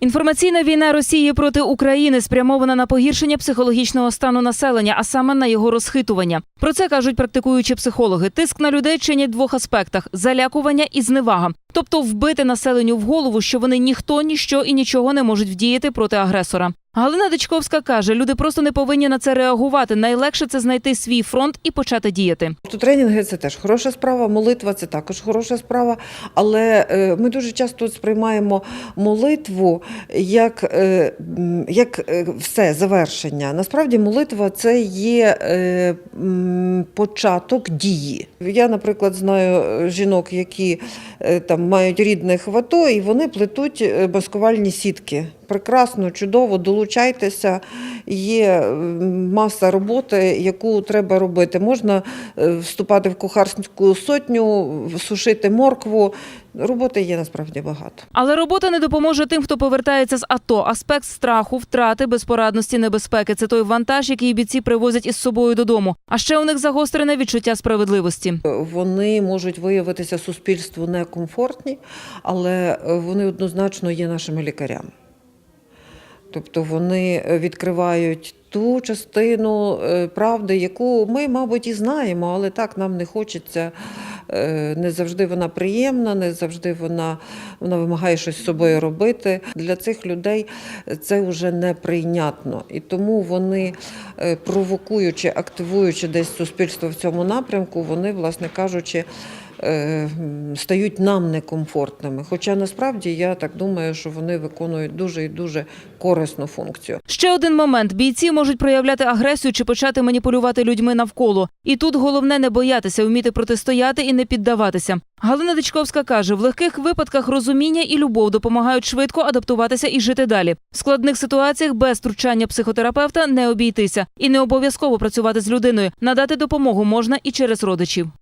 Інформаційна війна Росії проти України спрямована на погіршення психологічного стану населення, а саме на його розхитування. Про це кажуть практикуючі психологи. Тиск на людей чинять в двох аспектах: залякування і зневага, тобто вбити населенню в голову, що вони ніхто, ніщо і нічого не можуть вдіяти проти агресора. Галина Дичковська каже, люди просто не повинні на це реагувати. Найлегше це знайти свій фронт і почати діяти. То тренінги це теж хороша справа, молитва це також хороша справа. Але е, ми дуже часто сприймаємо молитву як, е, як е, все завершення. Насправді, молитва це є початок дії. Я, наприклад, знаю жінок, які е, мають рідних в АТО, і вони плетуть баскувальні маскувальні сітки. Прекрасно, чудово, долучайтеся. Є е, маса роботи, яку треба робити. Можна е, вступати в кухарську сотню, сушити моркву. Роботи є насправді багато. Але робота не допоможе тим, хто повертається з АТО. Аспект страху, втрати, безпорадності, небезпеки це той вантаж, який бійці привозять із собою додому. А ще у них загострене відчуття справедливості. Вони можуть виявитися суспільству некомфортні, але е, вони однозначно є нашими лікарями. Тобто вони е, відкривають ту частину е, правди, яку ми, мабуть, і знаємо, але так нам не хочеться. Е, Не завжди вона приємна, не завжди вона, вона вимагає щось з собою робити. Для цих людей це вже неприйнятно. І тому вони, провокуючи, активуючи десь суспільство в цьому напрямку, вони, власне кажучи, стають нам некомфортними. Хоча насправді я так думаю, що вони виконують дуже і дуже корисну функцію. Ще один момент: бійці можуть проявляти агресію чи почати маніпулювати людьми навколо. І тут головне не боятися, вміти протистояти і не піддаватися. Галина Дичковська каже: в легких випадках розуміння і любов допомагають швидко адаптуватися і жити далі. В складних ситуаціях без втручання психотерапевта не обійтися і не обов'язково працювати з людиною. Надати допомогу можна і через родичів.